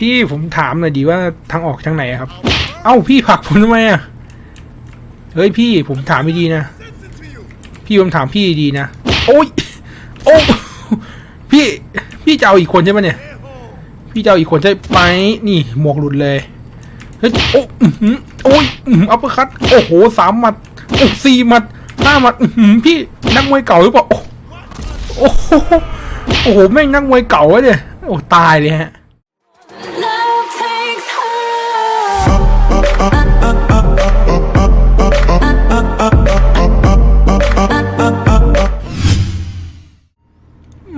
พี่ผมถามหน่อยดีว่าทางออกทางไหนครับ เอ้าพี่ผลักผมทำไมอะ เฮ้ยพี่ผมถามไม่ดีนะ พี่ผมถามพี่ดีนะ โอ้ย โอ้พี่พี่จะเอาอีกคนใช่ไหมเนี่ย พี่จะเอาอีกคนใช่ไหมนี่หมวกหลุดเลย เฮ้ยโอ้โอ้ยอัปเปอร์คัตโอ้โหสามหมัดโอ้สี่หมัดห้าหมัดอื้อหือพี่นักมวยเก่าหรือเปล่าโอ้โหโอ้โหแม่งนักมวยเก่าเนี่ยโอ้ตายเลยฮะ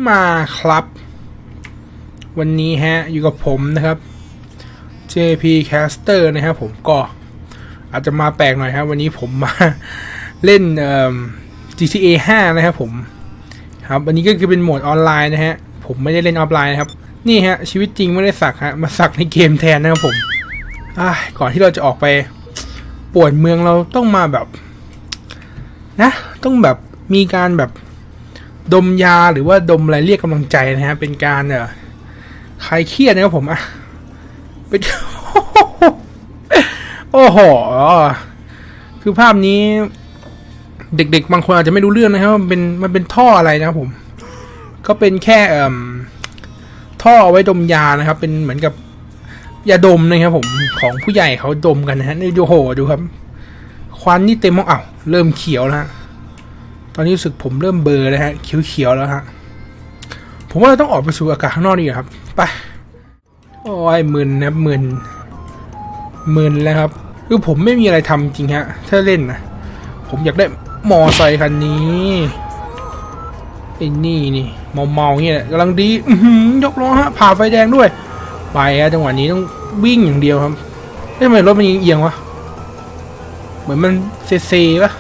มาครับ วันนี้ฮะ อยู่กับผมนะครับ JP Caster นะครับผมก็อาจจะมาแปลกหน่อยครับ วันนี้ผมมาเล่น GTA 5 นะครับผมครับวันนี้ก็คือเป็นโหมดออนไลน์นะฮะ ผมไม่ได้เล่นออฟไลน์นะครับ นี่ฮะ ชีวิตจริงไม่ได้สักฮะ มาสักในเกมแทนนะครับผมอ่าก่อนที่เราจะออกไปป่วนเมืองเราต้องมาแบบ นะ ต้องแบบมีการแบบ ดมยาหรือว่าดมอะไรเรียกกำลังใจนะฮะ เป็นการเอ่อคลายเครียดนะครับผมอะเป็นโอ้โห คือภาพนี้ เด็กๆ บางคนอาจจะไม่รู้เรื่องนะครับมันเป็นมันเป็นท่ออะไรนะครับผม ก็เป็นแค่เอ่มท่อเอาไว้ดมยานะครับ เป็นเหมือนกับยาดมนะครับผมของผู้ใหญ่เขาดมกันนะฮะนี่ดูโหดูครับ ควันนี่เต็มมองอ้าวเริ่มเขียวแล้ว ตอนนี้รู้สึกผมเริ่มเบลอร์แล้วฮะเขียวๆแล้วฮะผมว่าเราต้องออกไปสู่อากาศข้างนอกดีกว่าครับไปโอ้ยมึนนะครับมึนมึนแล้วครับคือผมไม่มีอะไรทำจริงฮะถ้าเล่นนะผมอยากได้มอไซคันนี้ไอ้นี่นี่เมาเมาๆเงี้ยกำลังดีอืยกล้อฮะผ่าไฟแดงด้วย ไปฮะจังหวะนี้ต้องวิ่งอย่างเดียวครับเอ้ยทำไมรถมันเอียงวะเหมือนมันเซๆปะ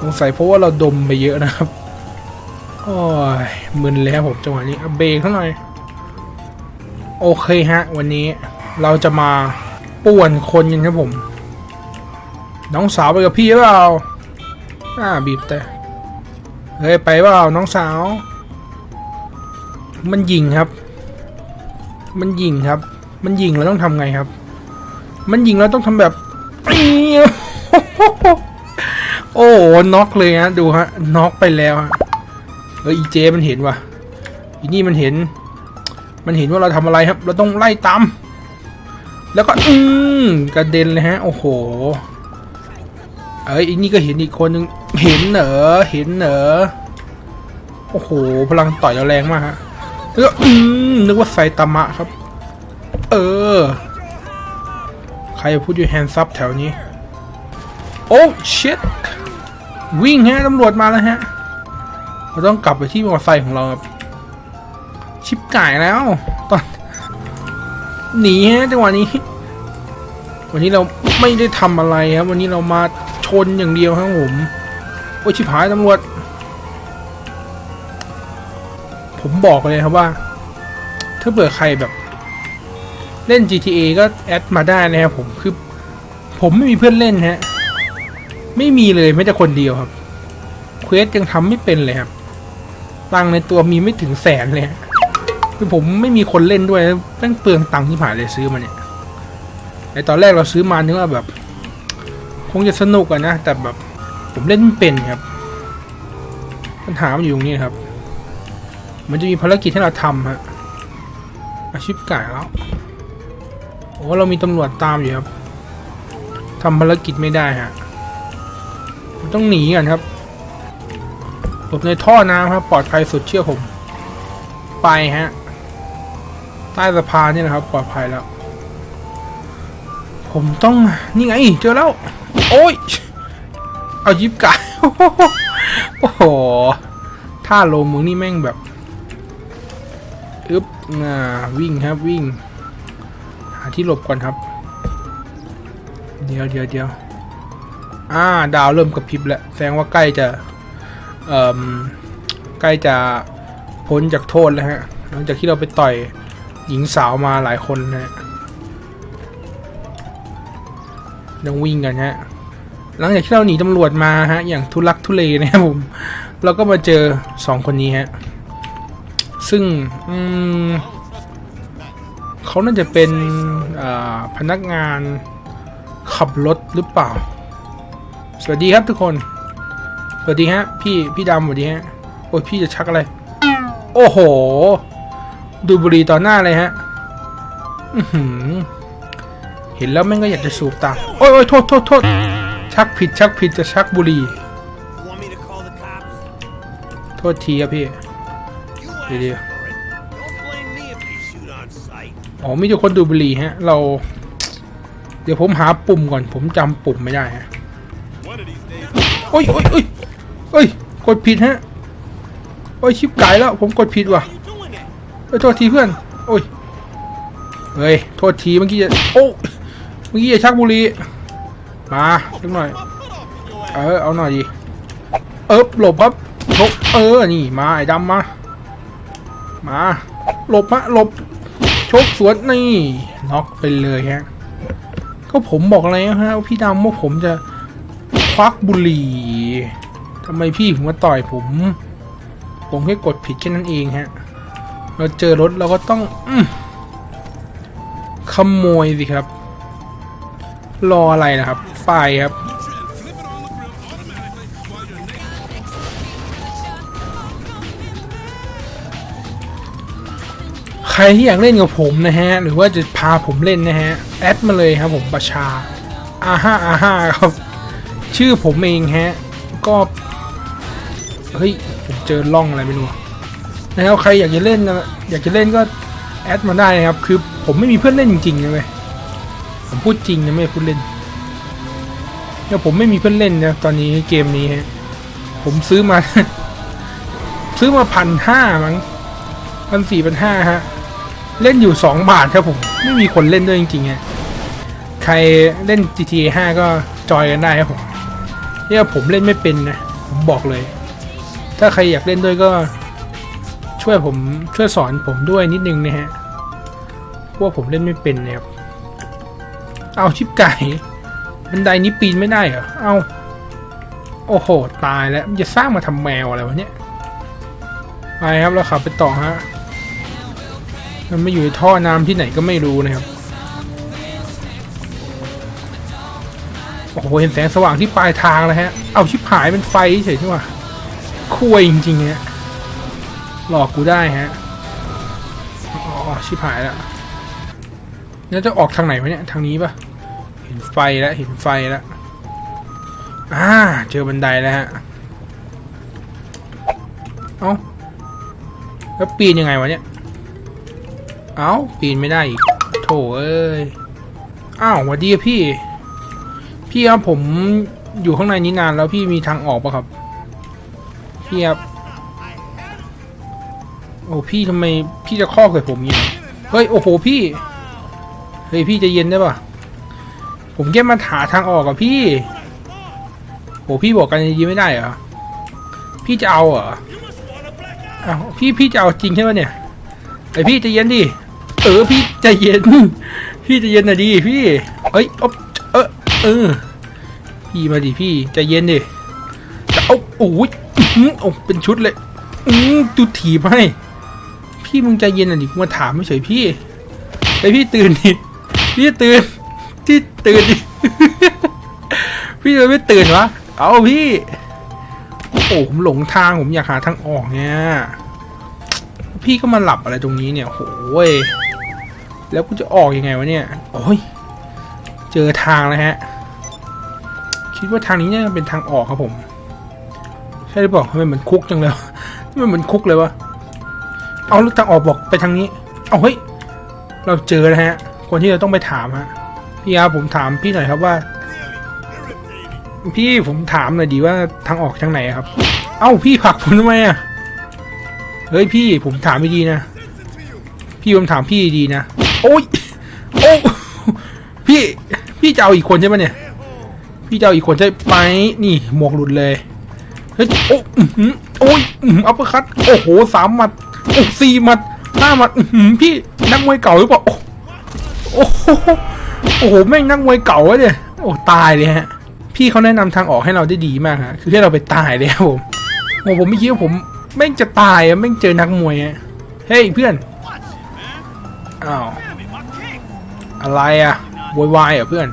สงสัยเพราะว่าเราดมไปเยอะนะครับโอ้ยมึนเลยครับผมจังหวะนี้เบรกเท่าไหน่โอเคฮะ วันนี้เราจะมาป่วนคนกันครับผม น้องสาวไปกับพี่หรือเปล่าอ่าบีบแต่เฮ้ยไปเปล่าน้องสาว มันยิงครับ มันยิงครับ มันยิงเราต้องทำไงครับ มันยิงเราต้องทำแบบ น็อกเลยฮะดูฮะน็อกไปแล้วฮะเอออีเจมันเห็นว่ะอีนี่มันเห็น มันเห็นว่าเราทำอะไรครับ เราต้องไล่ตามแล้วก็อืมกระเด็นเลยฮะ โอ้โห เอ้ยอีนี่ก็เห็นอีกคนนึงเห็นเหรอเห็นเหรอโอ้โห พลังต่อยเราแรงมากฮะแล้วก็อืมนึกว่าไซตามะครับ เออ ใครพูดอยู่แฮนด์ซับแถวนี้ โอ้ ชิต วิ่งฮะตำรวจมาแล้วฮะเราต้องกลับไปที่มอเตอร์ไซค์ของเราครับชิปก่แล้ว ตอนหนีฮะจังหวะนี้ วันนี้เราไม่ได้ทำอะไรครับ วันนี้เรามาชนอย่างเดียวครับผมโอ้ชิบหายตำรวจ ผมบอกเลยครับว่า ถ้าเผื่อใครแบบ เล่น GTA ก็แอดมาได้นะครับผมคือ ผมไม่มีเพื่อนเล่นฮะ ไม่มีเลยแม้แต่คนเดียวครับเควสยังทำไม่เป็นเลยครับตังในตัวมีไม่ถึงแสนเลยคือผมไม่มีคนเล่นด้วยตั้งเปลืองตังที่ผ่านเลยซื้อมาเนี่ยไอตอนแรกเราซื้อมานึกว่าแบบ คงจะสนุกอะนะ แต่แบบผมเล่นไม่เป็นครับ ปัญหามันอยู่ตรงนี้ครับ มันจะมีภารกิจให้เราทำฮะอาชีพไก่แล้วโอ้เรามีตำรวจตามอยู่ครับทำภารกิจไม่ได้ฮะ ต้องหนีกันครับหลบในท่อน้ำครับ ปลอดภัยสุดเชื่อผม ไปฮะ ใต้สะพานนี่นะครับ ปลอดภัยแล้ว ผมต้องนี่ไง เจอแล้ว โอ้ย เอายิบกายโอ้โหท่าลงมึงนี่แม่งแบบอึ๊บอ่าวิ่งครับวิ่ง หาที่หลบก่อนครับ เดี๋ยวเดี๋ยวเดี๋ยว อ่า ดาวเริ่มกระพริบแล้วแสดงว่าใกล้จะเอ่อใกล้จะพ้นจากโทษแล้วฮะ หลังจากที่เราไปต่อยหญิงสาวมาหลายคนนะฮะยังวิ่งกันฮะ หลังจากที่เราหนีตำรวจมาฮะ อย่างทุลักทุเลนะครับผม เราก็มาเจอสองคนนี้ฮะ ซึ่งอืมเขาน่าจะเป็นอ่าพนักงานขับรถหรือเปล่า สวัสดีครับทุกคน สวัสดีฮะ พี่พี่ดำสวัสดีฮะ โอ้ยพี่จะชักอะไร โอ้โห ดูบุหรี่ต่อหน้าเลยฮะ อือเห็นแล้วแม่งก็อยากจะสูบตามโอ้ยโอ้ยโทษโทษโทษชักผิดชักผิดจะชักบุหรี่โทษทีครับพี่ You asked Idiot. for it. Don't blame me if they shoot on sight. อ๋อมีแต่คนดูบุหรี่ฮะ เรา เดี๋ยวผมหาปุ่มก่อน ผมจำปุ่มไม่ได้ฮะ โอ้ยโอ้ยโอ้ยโอ้ยกดผิดฮะโอ้ยชิบไก่แล้วผมกดผิดว่ะโอ้ยโทษทีเพื่อนโอ้ยเฮ้ยโทษทีเมื่อกี้จะโอ้เมื่อกี้จะชักบุหรี่มาสักหน่อยเออเอาหน่อยดิเอิบหลบครับหลบเออนี่มาไอ้ดำมามาหลบมาหลบชกสวนนี่น็อกไปเลยฮะก็ผมบอกแล้วฮะว่าพี่ดำว่าผมจะ วักบุหรี่ทำไมพี่ถึงมาต่อยผม ผมแค่กดผิดแค่นั้นเองฮะ เราเจอรถเราก็ต้องอขโมยสิครับ รออะไรนะครับไฟครับใครที่อยากเล่นกับผมนะฮะ หรือว่าจะพาผมเล่นนะฮะ แอดมาเลยครับผมประชาอาห้าอาห้าครับ ชื่อผมเองฮะ ก็เฮ้ยผมเจอล่องอะไรไม่รู้นะครับใครอยากจะเล่นนะอยากจะเล่นก็แอดมาได้นะครับ คือผมไม่มีเพื่อนเล่นจริงๆนะเว้ยผมพูดจริงนะไม่พูดเล่นเนี่ยผมไม่มีเพื่อนเล่นนะตอนนี้เกมนี้ฮะผมซื้อมา ซื้อมาพันห้ามั้งพันสี่พันห้าฮะ เล่นอยู่สองบาทครับผม ไม่มีคนเล่นด้วยจริงๆฮะใครเล่น GTA 5 ก็จอยกันได้ครับผม เนี่ยผมเล่นไม่เป็นนะ ผมบอกเลย ถ้าใครอยากเล่นด้วยก็ ช่วยผมช่วยสอนผมด้วยนิดนึงนะฮะเพราะว่าผมเล่นไม่เป็นเนะครับ เอาชิปไก่ บันไดนี้ปีนไม่ได้เหรอ เอาโอ้โห ตายแล้วจะสร้างมาทำแมวอะไรวะเนี่ยไปครับเราขับไปต่อฮะ มันไม่อยู่ท่อน้ำที่ไหนก็ไม่รู้นะครับ โอ้โหเห็นแสงสว่างที่ปลายทางแล้วฮะ เอาชิบหายเป็นไฟเฉยใช่ไหมคุยจริงๆฮะหลอกกูได้ฮะอ๋อชิบหายแล้วแล้วจะออกทางไหนวะเนี่ยทางนี้ปะเห็นไฟแล้วเห็นไฟแล้วอ่าเจอบันไดแล้วฮะเอ้าแล้วปีนยังไงวะเนี่ยเอ้าปีนไม่ได้อีกโถเอ้ยอ้าวสวัสดีพี่ พี่ครับผมอยู่ข้างในนี้นานแล้วพี่มีทางออกปะครับ พี่ครับ โอ้พี่ทำไมพี่จะคอกใส่ผมอย่างงี้เฮ้ยโอ้โหพี่ เฮ้ยพี่จะเย็นได้ปะผมแค่มาหาทางออกอะพี่โอ้พี่บอกกันย่างนี้ไม่ได้เหรอ พี่จะเอาเหรออ้าวพี่พี่จะเอาจริงใช่ไหมเนี่ยไอพี่จะเย็นดิ เออพี่จะเย็น พี่จะเย็นหน่อยดิพี่เอ้ยอ๊อบ เออ พี่มาดิพี่ใจเย็นดิจะเอาโอ้ยอื้อหือโอ้เป็นชุดเลย อืมดูถีบให้ พี่มึงใจเย็นอะดิกูมาถามไม่เฉยพี่ไอพี่ตื่นดิพี่ตื่นพี่ตื่นดิพี่เลยไม่ตื่นวะ เอาพี่ โอ้โหผมหลงทางผมอยากหาทางออกเนี่ย พี่ก็มาหลับอะไรตรงนี้เนี่ยโหยแล้วกูจะออกยังไงวะเนี่ย โอ้ย เจอทางแล้วฮะ คิดว่าทางนี้เนี่ยเป็นทางออกครับผม ใช่หรือเปล่าทำไมเหมือนคุกจังเลยวะทำไมเหมือนคุกเลยวะ เอาล้วทางออกบอกไปทางนี้ เอาเฮ้ย เราเจอแล้วฮะ คนที่เราต้องไปถามฮะ พี่ครับผมถามพี่หน่อยครับว่า พี่ผมถามหน่อยดีว่าทางออกทางไหนครับ เอ้าพี่ผลักผมทำไมอะ เฮ้ยพี่ผมถามไม่ดีนะ พี่ผมถามพี่ดีนะ โอ้ย โอ้ พี่จะเอาอีกคนใช่ไหมเนี่ย พี่จะเอาอีกคนใช่ไหมนี่หมวกหลุดเลย เฮ้ย โอ้อื้อหือโอ้ยอัปเปอร์คัตโอ้โหสามหมัดโอ้สี่หมัดห้าหมัดอื้อหือพี่นักมวยเก่าหรือเปล่า โอ้โหโอ้โหแม่งนักมวยเก่าเนี่ยโอ้ตายเลยฮะ พี่เขาแนะนำทางออกให้เราได้ดีมากฮะ คือให้เราไปตายเลยครับผมโอ้ผมไม่คิดว่าผมแม่งจะตายอะแม่งเจอนักมวยอะเฮ้ยเพื่อน อ้าว อะไรอะ โวยวายเหรอเพื่อน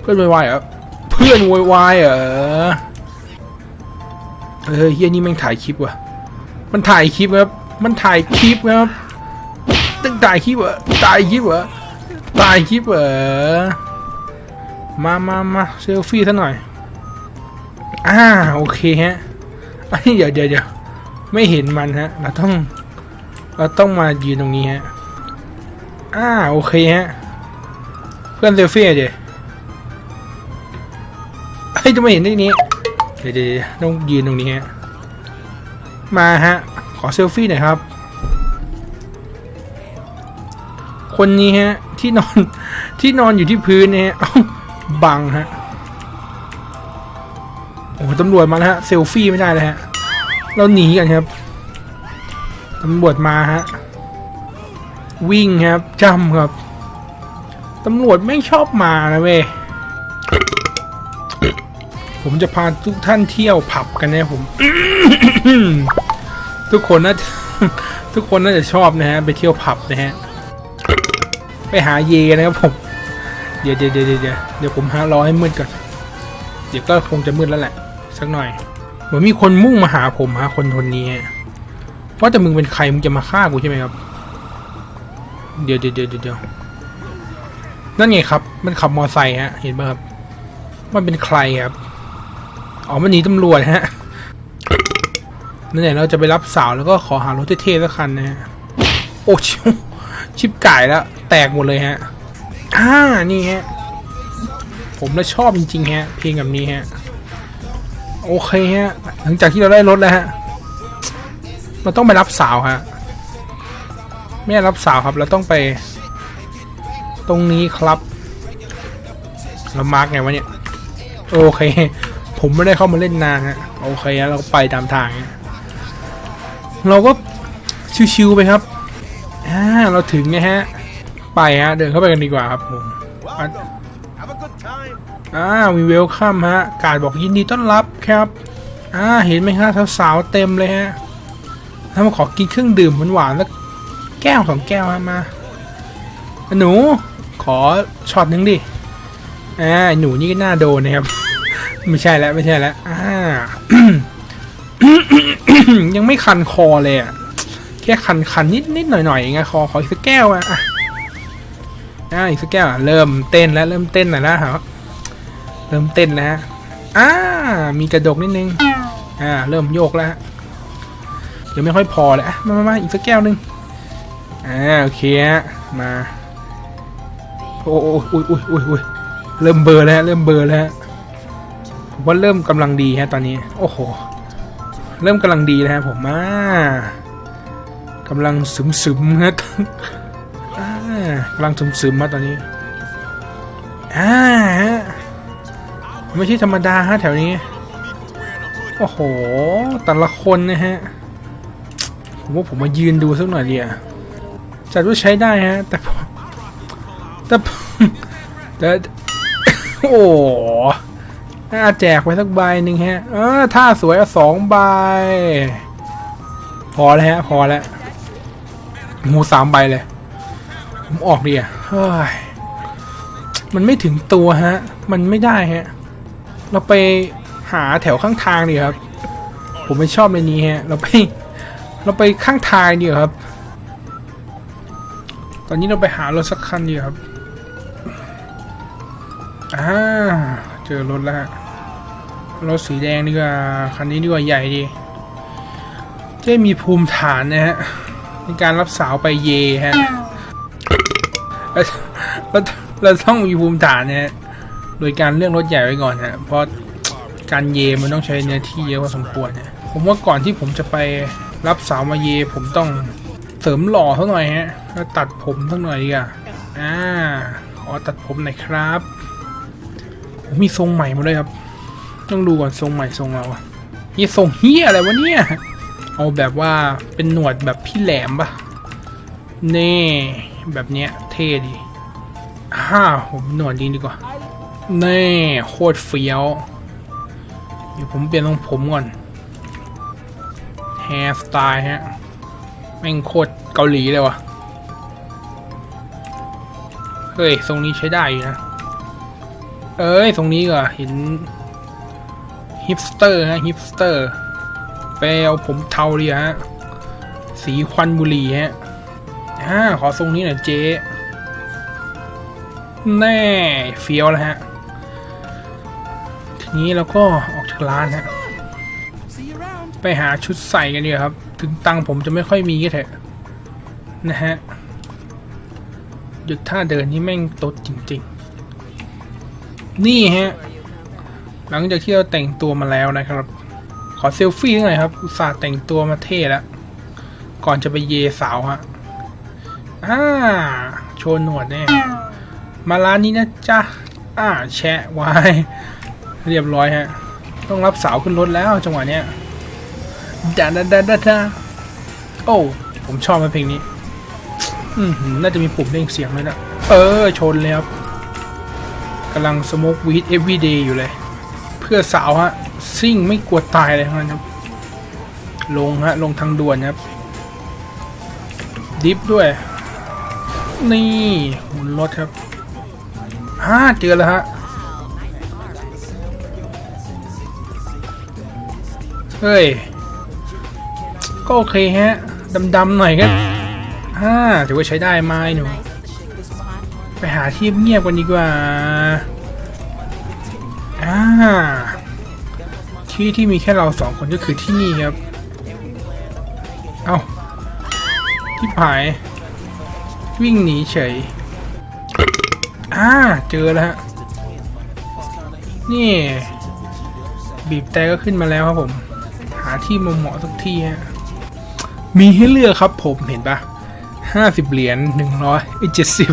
เพื่อนโวยวายเหรอเพื่อนโวยวายเหรอเฮ้ยเฮียนี่แม่งถ่ายคลิปว่ะ มันถ่ายคลิปครับ มันถ่ายคลิปครับตึงถ่ายคลิปเหรอถ่ายคลิปเหรอถ่ายคลิปเหรอ มามามาเซลฟี่ซะหน่อย อ่าโอเคฮะอันนี้เดี๋ยวเดี๋ยวเดี๋ยวไม่เห็นมันฮะ เราต้อง เราต้องมายืนตรงนี้ฮะ อ่าโอเคฮะ พื่อนเซลฟี่เดี๋ยวเฮ้ยจะไม่เห็นได้นี้ เดี๋ยวต้องยืนตรงนี้ฮะ มาฮะ ขอเซลฟี่หน่อยครับ คนนี้ฮะ ที่นอนที่นอนอยู่ที่พื้นเนี่ยเอ้าบังฮะ โอ้ตำรวจมาแล้วฮะ เซลฟี่ไม่ได้เลยฮะ เราหนีกันครับ ตำรวจมาฮะ วิ่งครับ จำครับ ตำรวจไม่ชอบมานะเว้ย ผมจะพาทุกท่านเที่ยวผับกันนะผม ทุกคนน่าจะทุกคนน่าจะชอบนะฮะ ไปเที่ยวผับนะฮะ ไปหาเยนะครับผม เดี๋ยวเดี๋ยวเดี๋ยวเดี๋ยวเดี๋ยวผมหารอให้มืดก่อน เดี๋ยวก็คงจะมืดแล้วแหละ สักหน่อย เหมือนมีคนมุ่งมาหาผมฮะคนคนนี้ว่าแต่มึงเป็นใครมึงจะมาฆ่ากูใช่ไหมครับ เดี๋ยวเดี๋ยวเดี๋ยวเดี๋ยว นั่นไงครับ มันขับมอไซค์ฮะ เห็นไหมครับ มันเป็นใครครับ อ๋อ มันหนีตำรวจฮะ นั่นแหละเราจะไปรับสาวแล้วก็ขอหารถเท่ๆสักคันนะฮะ โอ้ชิวชิบไก่แล้ว แตกหมดเลยฮะ อ่า นี่ฮะ ผมแล้วชอบจริงๆฮะ เพลงแบบนี้ฮะ โอเคฮะ หลังจากที่เราได้รถแล้วฮะเราต้องไปรับสาวฮะ ไม่รับสาวครับ เราต้องไป ตรงนี้ครับเรามาร์กไงวะเนี่ย โอเค ผมไม่ได้เข้ามาเล่นนานฮะโอเคฮะเราไปตามทาง เราก็ชิวๆไปครับอ่าเราถึงไงฮะ ไปฮะ เดินเข้าไปกันดีกว่าครับผมอ่าวีเวลคัมฮะ การบอกยินดีต้อนรับครับอ่าเห็นไหมฮะสาวๆเต็มเลยฮะถ้ามาขอกินเครื่องดื่มหวานๆแล้วแก้วสองแก้วมาหนู ขอช็อตหนึ่งดิ อ่า หนูนี่ก็น่าโดนนะครับ ไม่ใช่แล้วไม่ใช่แล้ว อ่า ยังไม่คันคอเลยอะ แค่คันคันนิดนิดหน่อยหน่อยๆเองอะคอขออีกสักแก้วอะอะอ่าอีกสักแก้วอะเริ่มเต้นแล้วเริ่มเต้นหน่อยแล้วครับเริ่มเต้นแล้วฮะ อ่า มีกระดกนิดนึง อ่า เริ่มโยกแล้วฮะเดี๋ยวไม่ค่อยพอเลยอะมามามาอีกสักแก้วหนึ่งอ่า โอเคฮะมา โอ้โอ้อุ้ยอุ้ยอุ้ยอุ้ยเริ่มเบอร์แล้ว เริ่มเบอร์แล้วผมว่าเริ่มกำลังดีฮะตอนนี้ โอ้โห เริ่มกำลังดีแล้วฮะผมอ่ากำลังซึมซึมๆฮะกำลังซึมซึมๆมาตอนนี้อ่าฮะไม่ใช่ธรรมดาฮะแถวนี้ โอ้โห แต่ละคนนะฮะ ผมว่าผมมายืนดูสักหน่อยดีอะจัดว่าใช้ได้ฮะ แต่ผม แต่แต่โอ้หน่าแจกไปสักใบหนึ่งฮะ เออถ้าสวยเอาสองใบ พอแล้วฮะ พอแล้วหูสามใบเลย ผมออกดีอะเฮ้ย มันไม่ถึงตัวฮะ มันไม่ได้ฮะ เราไปหาแถวข้างทางดีครับ ผมไม่ชอบในนี้ฮะ เราไป เราไปข้างทางดีครับ ตอนนี้เราไปหารถสักคันดีครับ อ่าเจอรถแล้วฮะรถสีแดงดีกว่าคันนี้ดีกว่าใหญ่ดีจะมีภูมิฐานนะฮะในการรับสาวไปเยฮะแล้วแล้วเราต้องมีภูมิฐานนะฮะโดยการเลือกรถใหญ่ไว้ก่อนฮะเพราะการเยมันต้องใช้เนื้อที่เยอะพอสมควรเนี่ยผมว่าก่อนที่ผมจะไปรับสาวมาเย ผมต้องเสริมหล่อเท่าหน่อยฮะแล้วตัดผมเท่าหน่อยดีกว่าอ่าขอตัดผมหน่อยครับ มีทรงใหม่มาเลยครับ ต้องดูก่อนทรงใหม่ทรงเราอะนี่ทรงเฮียอะไรวะเนี่ย เอาแบบว่าเป็นหนวดแบบพี่แหลมปะเน่แบบเนี้ยเท่ดีฮ่าผมหนวดจริงดีกว่าเน่โคตรเฟี้ยวเดี๋ยวผมเปลี่ยนทรงผมก่อนแฮร์สไตล์ฮะแม่งโคตรเกาหลีเลยวะเฮ้ย ทรงนี้ใช้ได้อยู่นะ เอ้ยทรงนี้ก็เห็นฮิปสเตอร์ฮะฮิปสเตอร์ไปเอาผมเทาดีฮะ สีควันบุหรี่ฮะอ่าขอทรงนี้หน่อยเจ๊แน่เฟี้ยวแล้วฮะ ทีนี้เราก็ออกจากร้านฮะ ไปหาชุดใส่กันดีครับ ถึงตังผมจะไม่ค่อยมีก็เถอะ นะฮะ หยุดท่าเดินนี่แม่งตดจริง ๆ นี่ฮะ หลังจากที่เราแต่งตัวมาแล้วนะครับ ขอเซลฟี่หน่อยครับ อุตส่าห์แต่งตัวมาเท่แล้วก่อนจะไปเยสาวฮะอ่าโชว์หนวดแน่มาร้านนี้นะจ๊ะอ่าแชะไว้เรียบร้อยฮะ ต้องรับสาวขึ้นรถแล้วจังหวะเนี้ยดาดาดาดาดาโอ้ผมชอบมันเพลงนี้ อืมน่าจะมีปุ่มเร่งเสียงเลยนะ เออ ชนเลยครับ กำลังสโมกวีดเอฟวีเดย์อยู่เลย เพื่อสาวฮะ ซิ่งไม่กลัวตายเลยทั้งนั้นครับ ลงฮะ ลงทางด่วนครับ ดิฟด้วย นี่หมุนรถครับฮ่าเจอแล้วฮะเฮ้ย ก็โอเคฮะ ดำๆหน่อยก็ฮ่าถือว่าใช้ได้ไหมหนู ไปหาที่เงียบกันดีกว่า อ่า ที่ที่มีแค่เราสองคนก็คือที่นี่ครับ เอา้าที่ผาย วิ่งหนีเฉย อ่า เจอแล้วฮะ นี่ บีบแต่ก็ขึ้นมาแล้วครับผม หาที่มเหมาะสักที่ฮะ มีให้เลือกครับผมเห็นปะ ห้าสิบเหรียญหนึ่งร้อยเจ็ดสิบ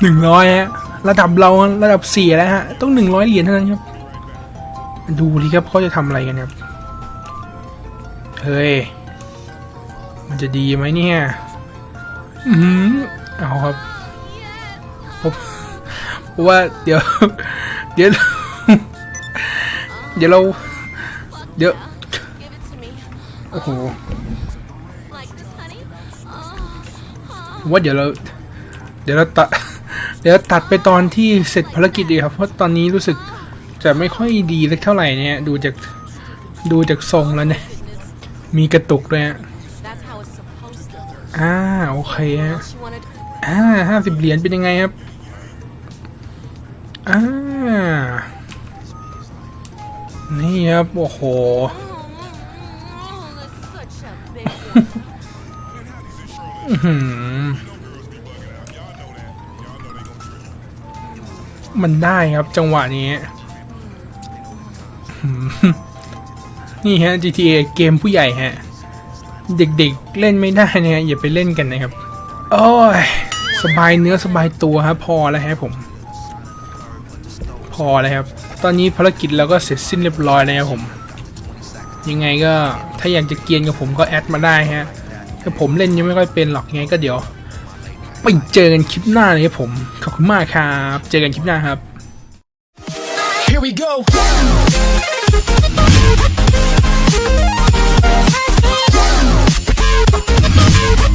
หนึ่งร้อยฮะระดับเราระดับสี่แล้วฮะต้องหนึ่งร้อยเหรียญเท่านั้นครับ ดูดิครับเขาจะทำอะไรกันครับ เฮ้ย มันจะดีไหมเนี่ย อืมเอาครับผมว่าเดี๋ยว เดี๋ยว เดี๋ยวเรา เดี๋ยว โอ้โห ว่าเดี๋ยวเราเดี๋ยวเราตัดเดี๋ยวเราตัดไปตอนที่เสร็จภารกิจดีครับ เพราะตอนนี้รู้สึกจะไม่ค่อยดีสักเท่าไหร่เนี่ย ดูจากดูจากทรงแล้วเนี่ย มีกระตุกด้วยฮะอ่าโอเคฮะอ่าห้าสิบเหรียญเป็นยังไงครับอ่านี่ครับ โอ้โห มันได้ครับจังหวะนี้ นี่ฮะ GTA เกมผู้ใหญ่ฮะ เด็กๆเล่นไม่ได้นะฮะอย่าไปเล่นกันนะครับ โอ้ย สบายเนื้อสบายตัวครับพอแล้วฮะผม พอแล้วครับ ตอนนี้ภารกิจเราก็เสร็จสิ้นเรียบร้อยแล้วผม ยังไงก็ถ้าอยากจะเกียนกับผมก็แอดมาได้ฮะ แต่ผมเล่นยังไม่ค่อยเป็นหรอกยังไงก็เดี๋ยวไปเจอกันคลิปหน้าเลยครับผม ขอบคุณมากครับ เจอกันคลิปหน้าครับ Here we go. Thank.